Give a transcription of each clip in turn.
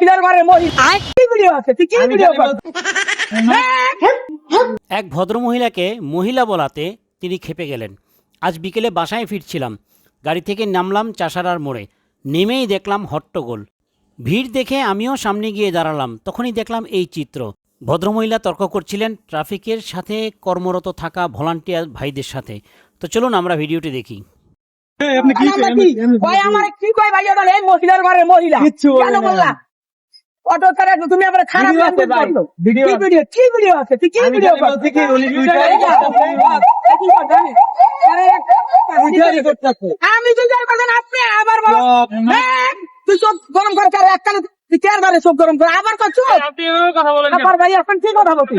কি ভিডিও কর? এক ভদ্রমহিলাকে মহিলা বলাতে তিনি খেপে গেলেন। আজ বিকেলে বাসায় ফিরছিলাম। গাড়ি থেকে নামলাম চাষারার মোড়ে। নেমেই দেখলাম হট্টগোল। ভিড় দেখে আমিও সামনে গিয়ে দাঁড়ালাম। তখনই দেখলাম এই চিত্র। ভদ্রমহিলা তর্ক করছিলেন ট্রাফিকের সাথে কর্মরত থাকা ভলান্টিয়ার ভাইদের সাথে। তো চলুন আমরা ভিডিওটি দেখি। আপনি কি আমরা কি? কয় আমার কি কয় ভাই মহিলার ঘরে মহিলা। কিচ্ছু বলে কেন না। বললা? অটো ছাড়া তো তুমি আবার খারাপ ভিডিও কি ভিডিও কি ভিডিও আছে? তুই কি ভিডিও করছিস? কি, উনি আমি কথা আপনি আবার বলো। সব তুই সব গরম করে এক কানে গরম করে? আবার? আবার ভাই এখন কি কথা হয়েছে?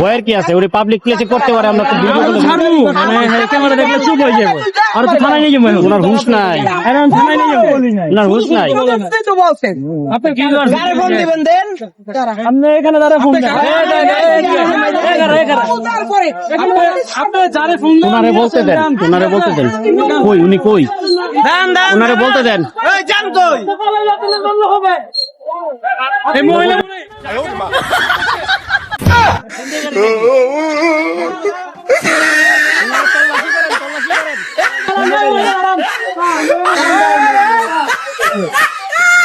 বয়ের কি আছে? ওরে পাবলিক প্লেসে করতে পারে আমরা তো মানে হ্যাঁ, ক্যামেরা দেখলে চুপ হয়ে যাব। আর তো থানায় নিয়ে যাব ওনার হুঁশ নাই। আরে থানায় নিয়ে যাব। ওনার হুঁশ নাই। তো বলছেন। আপনি? দেন? এখানে দাঁড়া ফোন আপনি- ফোন ওনারে বলতে দেন ওনারে বলতে দেন। কই উনি কই? ওনারে বলতে দেন। এই মহিলা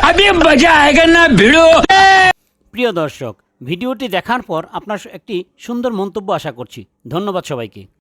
করে মজা আয়গা না। প্রিয় দর্শক, ভিডিওটি দেখার পর আপনার একটি সুন্দর মন্তব্য আশা করছি ধন্যবাদ সবাইকে